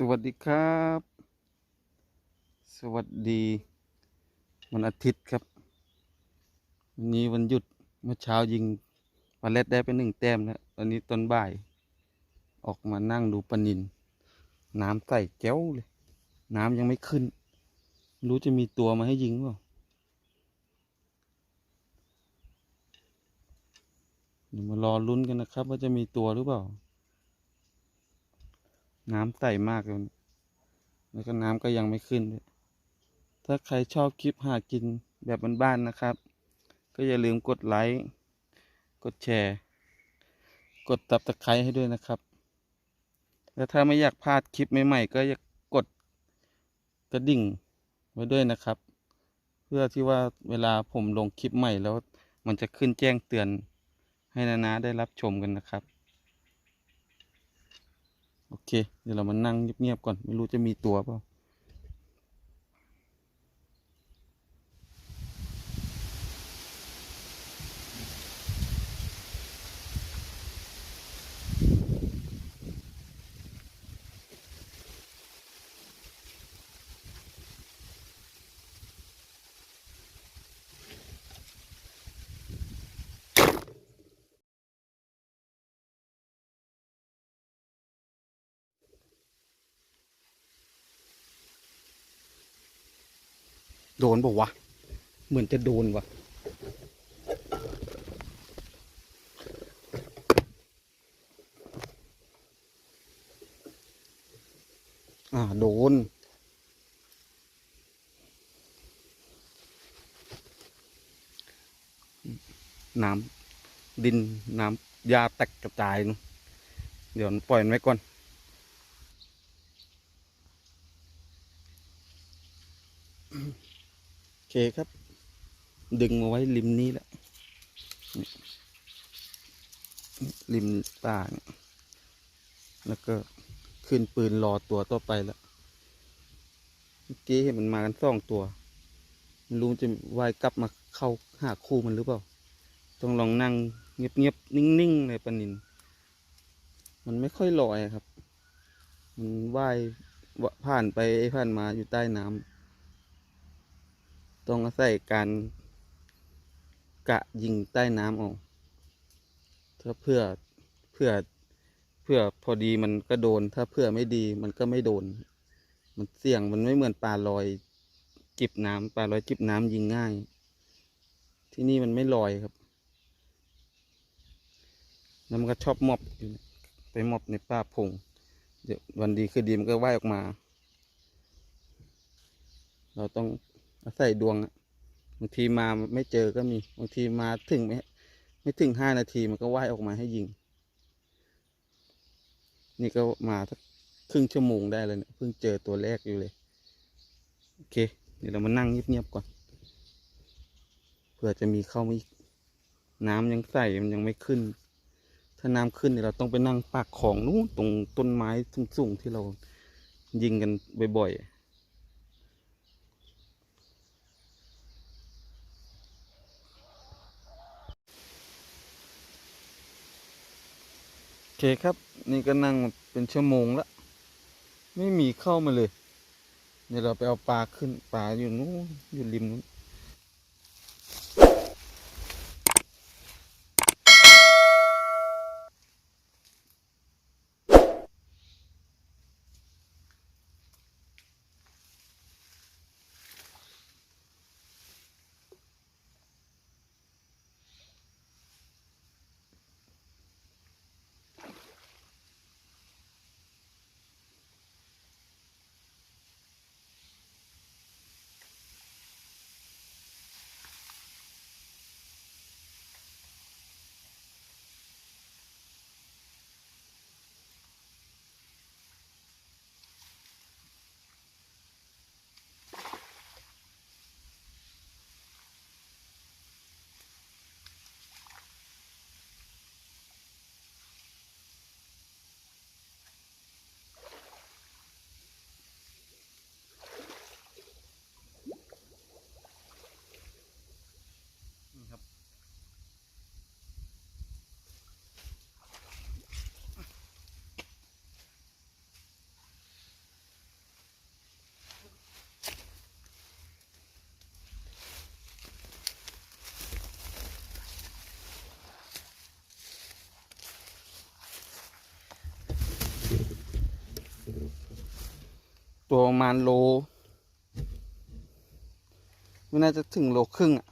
สวัสดีครับ สวัสดีวันอาทิตย์ครับ วันนี้วันหยุดเมื่อเช้ายิงปลาเล็ดได้ไปหนึ่งแต้มแล้วตอนนี้ตอนบ่าย ออกมานั่งดูปลานิน น้ำใส่แก้วเลย น้ำยังไม่ขึ้น รู้จะมีตัวมาให้ยิงเปล่าเดี๋ยวมารอลุ้นกันนะครับ ว่าจะมีตัวหรือเปล่า น้ำใสมากเลยแล้วก็น้ำก็ยังไม่ขึ้นด้วยถ้าใครชอบคลิปหากินแบบบ้านๆนะครับ ก็อย่าลืมกดไลค์ กดแชร์ กดตับตะไคร้ให้ด้วยนะครับ แล้วถ้าไม่อยากพลาดคลิปใหม่ๆ ก็อย่ากดกระดิ่งไว้ด้วยนะครับ เพื่อที่ว่าเวลาผมลงคลิปใหม่แล้ว มันจะขึ้นแจ้งเตือนให้นานาได้รับชมกันนะครับ โอเค เดี๋ยวเรามานั่งเงียบๆก่อน ไม่รู้จะมีตัวเปล่า โดนบอกวะ เหมือนจะโดนวะอ่า โดน น้ำดินน้ำยาแตกกระจาย เดี๋ยวปล่อยมันไว้ก่อน โอ เคครับ ดึงมาไว้ริมนี้แหละริมป่าเนี่ยแล้วก็ขึ้นปืนรอตัวต่อไปแล้วเมื่อกี้เห็นมันมากันสองตัวไม่รู้จะว่ายกลับมาเข้าหาคู่มันหรือเปล่า ต้องลองนั่งเงียบๆนิ่งๆเลยปนิน มันไม่ค่อยลอยครับ มันว่ายผ่านไปผ่านมาอยู่ใต้น้ำ ต้องอาศัยการกะยิงใต้น้ำเออกถ้าเพื่อเพื่อเพื่อพอดีมันก็โดน ถ้าเพื่อไม่ดีมันก็ไม่โดน มันเสี่ยงมันไม่เหมือนปลาลอยจิบน้ำปลาลอยจิบน้ำยิงง่าย ที่นี่มันไม่ลอยครับแล้วมันก็ชอบมอบอยู่ไปมอบในป่าพงเดี๋ยววันดีคือดีมันก็ว่ายออกมา เราต้อง อาศัยดวงบางทีมาไม่เจอก็มีบางทีมาถึงไม่ไม่ถึงห้านาทีมันก็ว่ายออกมาให้ยิง นี่ก็มาสักครึ่งชั่วโมงได้เลยเนี่ยเพิ่งเจอตัวแรกอยู่เลย โอเค เดี๋ยวเรามานั่งเงียบๆก่อนเผื่อจะมีเข้ามาอีกน้ำยังใส่มันยังไม่ขึ้น ถ้าน้ำขึ้นเนี่ยเราต้องไปนั่งปากของนู้นตรงต้นไม้สูงๆที่เรายิงกันบ่อยๆ เคครับ นี่ก็นั่งเป็นชั่วโมงแล้วไม่มีเข้ามาเลย เดี๋ยวเราไปเอาปลาขึ้นปลาอยู่นู้นอยู่ริมนู้น ตัวประมาณโลไม่น่าจะถึงโลครึ่งอะ